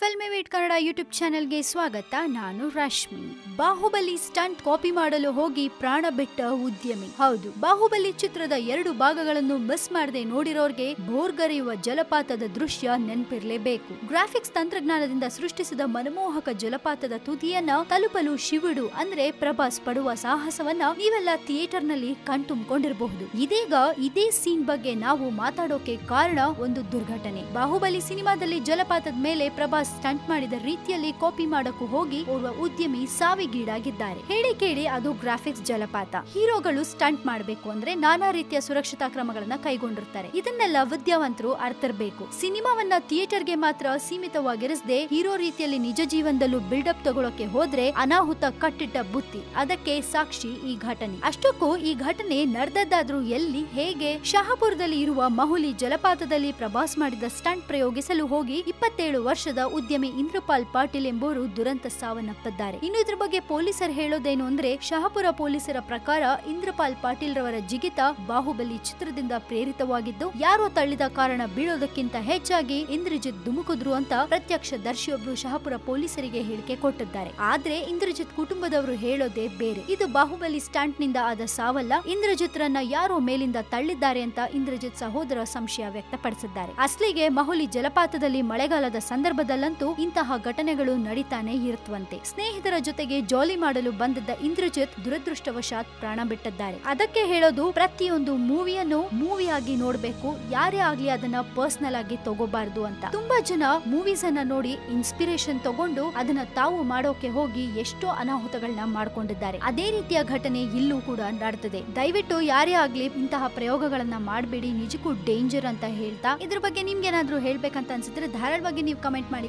Filmy wait Kannada YouTube ಚಾನೆಲ್ಗೆ ಸ್ವಾಗತ. ನಾನು ರಶ್ಮಿ. ಬಾಹುಬಲಿ ಸ್ಟಂಟ್ ಕಾಪಿ ಮಾಡಲು ಹೋಗಿ ಪ್ರಾಣ ಬಿಟ್ಟ ಉದ್ಯಮಿ. ಹೌದು, ಬಾಹುಬಲಿ ಚಿತ್ರದ ಎರಡು ಭಾಗಗಳನ್ನು ಮಿಸ್ ಮಾಡದೆ ನೋಡಿರೋರ್ಗೆ ಬೋರ್ಗರೆಯುವ ಜಲಪಾತದ ದೃಶ್ಯ ನೆನಪಿರಲೇಬೇಕು. ಗ್ರಾಫಿಕ್ಸ್ ತಂತ್ರಜ್ಞಾನದಿಂದ ಸೃಷ್ಟಿಸಿದ ಮನಮೋಹಕ ಜಲಪಾತದ ತುದಿಯನ್ನ ತಲುಪಲು ಶಿವುಡು ಅಂದ್ರೆ ಪ್ರಭಾಸ್ ಪಡುವ ಸಾಹಸವನ್ನ ನೀವೆಲ್ಲ ಥಿಯೇಟರ್ನಲ್ಲಿ ಕಣ್ತುಂಬಿಕೊಂಡಿರಬಹುದು ಇದೀಗ ಇದೇ ಸೀನ್ ಬಗ್ಗೆ ನಾವು ಮಾತಾಡೋಕೆ ಕಾರಣ ಒಂದು ದುರ್ಘಟನೆ. ಬಾಹುಬಲಿ ಸಿನಿಮಾದಲ್ಲಿ ಜಲಪಾತದ ಮೇಲೆ ಪ್ರಭಾಸ್ ಸ್ಟಂಟ್ ಮಾಡಿದ ರೀತಿಯಲ್ಲಿ ಕಾಪಿ ಮಾಡಕ್ಕೂ ಹೋಗಿ ಓರ್ವ ಉದ್ಯಮಿ ಸಾವಿಗೀಡಾಗಿದ್ದಾರೆ. ಹೇಳಿ ಕೇಳಿ, ಅದು ಗ್ರಾಫಿಕ್ಸ್ ಜಲಪಾತ. ಹೀರೋಗಳು ಸ್ಟಂಟ್ ಮಾಡಬೇಕು ಅಂದ್ರೆ ನಾನಾ ರೀತಿಯ ಸುರಕ್ಷತಾ ಕ್ರಮಗಳನ್ನ ಕೈಗೊಂಡಿರ್ತಾರೆ. ಇದನ್ನೆಲ್ಲ ವಿದ್ಯಾವಂತರು ಅರ್ಥರ್ಬೇಕು. ಸಿನಿಮಾವನ್ನ ಥಿಯೇಟರ್ಗೆ ಮಾತ್ರ ಸೀಮಿತವಾಗಿರಿಸದೆ ಹೀರೋ ರೀತಿಯಲ್ಲಿ ನಿಜ ಜೀವನದಲ್ಲೂ ಬಿಲ್ಡಪ್ ತಗೊಳಕ್ಕೆ ಹೋದ್ರೆ ಅನಾಹುತ ಕಟ್ಟಿಟ್ಟ ಬುತ್ತಿ. ಅದಕ್ಕೆ ಸಾಕ್ಷಿ ಈ ಘಟನೆ. ಅಷ್ಟಕ್ಕೂ ಈ ಘಟನೆ ನಡೆದದ್ದಾದ್ರೂ ಎಲ್ಲಿ, ಹೇಗೆ? ಶಹಾಪುರದಲ್ಲಿ ಇರುವ ಮಹುಲಿ ಜಲಪಾತದಲ್ಲಿ ಪ್ರಭಾಸ್ ಮಾಡಿದ ಸ್ಟಂಟ್ ಪ್ರಯೋಗಿಸಲು ಹೋಗಿ ಇಪ್ಪತ್ತೇಳು ವರ್ಷದ ಉದ್ಯಮಿ ಇಂದ್ರಪಾಲ್ ಪಾಟೀಲ್ ಎಂಬುವರು ದುರಂತ ಸಾವನ್ನಪ್ಪಿದ್ದಾರೆ. ಇನ್ನು ಇದ್ರ ಬಗ್ಗೆ ಪೊಲೀಸರು ಹೇಳೋದೇನು ಅಂದ್ರೆ, ಶಹಾಪುರ ಪೊಲೀಸರ ಪ್ರಕಾರ ಇಂದ್ರಪಾಲ್ ಪಾಟೀಲ್ ರವರ ಜಿಗಿತ ಬಾಹುಬಲಿ ಚಿತ್ರದಿಂದ ಪ್ರೇರಿತವಾಗಿದ್ದು, ಯಾರೋ ತಳ್ಳಿದ ಕಾರಣ ಬೀಳೋದಕ್ಕಿಂತ ಹೆಚ್ಚಾಗಿ ಇಂದ್ರಜಿತ್ ಧುಮುಕುದ್ರು ಅಂತ ಪ್ರತ್ಯಕ್ಷ ದರ್ಶಿಯೊಬ್ರು ಶಹಾಪುರ ಪೊಲೀಸರಿಗೆ ಹೇಳಿಕೆ ಕೊಟ್ಟಿದ್ದಾರೆ. ಆದ್ರೆ ಇಂದ್ರಜಿತ್ ಕುಟುಂಬದವರು ಹೇಳೋದೇ ಬೇರೆ. ಇದು ಬಾಹುಬಲಿ ಸ್ಟಾಂಟ್ನಿಂದ ಆದ ಸಾವಲ್ಲ. ಇಂದ್ರಜಿತ್ ರನ್ನ ಯಾರೋ ಮೇಲಿಂದ ತಳ್ಳಿದ್ದಾರೆ ಅಂತ ಇಂದ್ರಜಿತ್ ಸಹೋದರ ಸಂಶಯ ವ್ಯಕ್ತಪಡಿಸಿದ್ದಾರೆ. ಅಸ್ಲಿಗೆ ಮಹುಲಿ ಜಲಪಾತದಲ್ಲಿ ಮಳೆಗಾಲದ ಸಂದರ್ಭದಲ್ಲಂತೂ ಇಂತಹ ಘಟನೆಗಳು ನಡೀತಾನೆ ಇರುತ್ತವಂತೆ. ಸ್ನೇಹಿತರ ಜೊತೆಗೆ ಜಾಲಿ ಮಾಡಲು ಬಂದಿದ್ದ ಇಂದ್ರಜಿತ್ ದುರದೃಷ್ಟವಶಾತ್ ಪ್ರಾಣ ಬಿಟ್ಟಿದ್ದಾರೆ. ಅದಕ್ಕೆ ಹೇಳೋದು ಪ್ರತಿಯೊಂದು ಮೂವಿಯನ್ನು ಮೂವಿಯಾಗಿ ನೋಡ್ಬೇಕು, ಯಾರೇ ಆಗ್ಲಿ ಅದನ್ನ ಪರ್ಸನಲ್ ಆಗಿ ತಗೋಬಾರ್ದು ಅಂತ. ತುಂಬಾ ಜನ ಮೂವೀಸ್ ಅನ್ನ ನೋಡಿ ಇನ್ಸ್ಪಿರೇಷನ್ ತಗೊಂಡು ಅದನ್ನ ತಾವು ಮಾಡೋಕೆ ಹೋಗಿ ಎಷ್ಟೋ ಅನಾಹುತಗಳನ್ನ ಮಾಡ್ಕೊಂಡಿದ್ದಾರೆ. ಅದೇ ರೀತಿಯ ಘಟನೆ ಇಲ್ಲೂ ಕೂಡ ನಡೆದಿದೆ. ದಯವಿಟ್ಟು ಯಾರೇ ಆಗ್ಲಿ ಇಂತಹ ಪ್ರಯೋಗಗಳನ್ನ ಮಾಡಬೇಡಿ, ನಿಜಕ್ಕೂ ಡೇಂಜರ್ ಅಂತ ಹೇಳ್ತಾ. ಇದ್ರ ಬಗ್ಗೆ ನಿಮ್ಗೆ ಏನಾದ್ರೂ ಹೇಳ್ಬೇಕಂತ ಅನ್ಸಿದ್ರೆ ಧಾರಾಳವಾಗಿ ನೀವು ಕಮೆಂಟ್ ಮಾಡಿ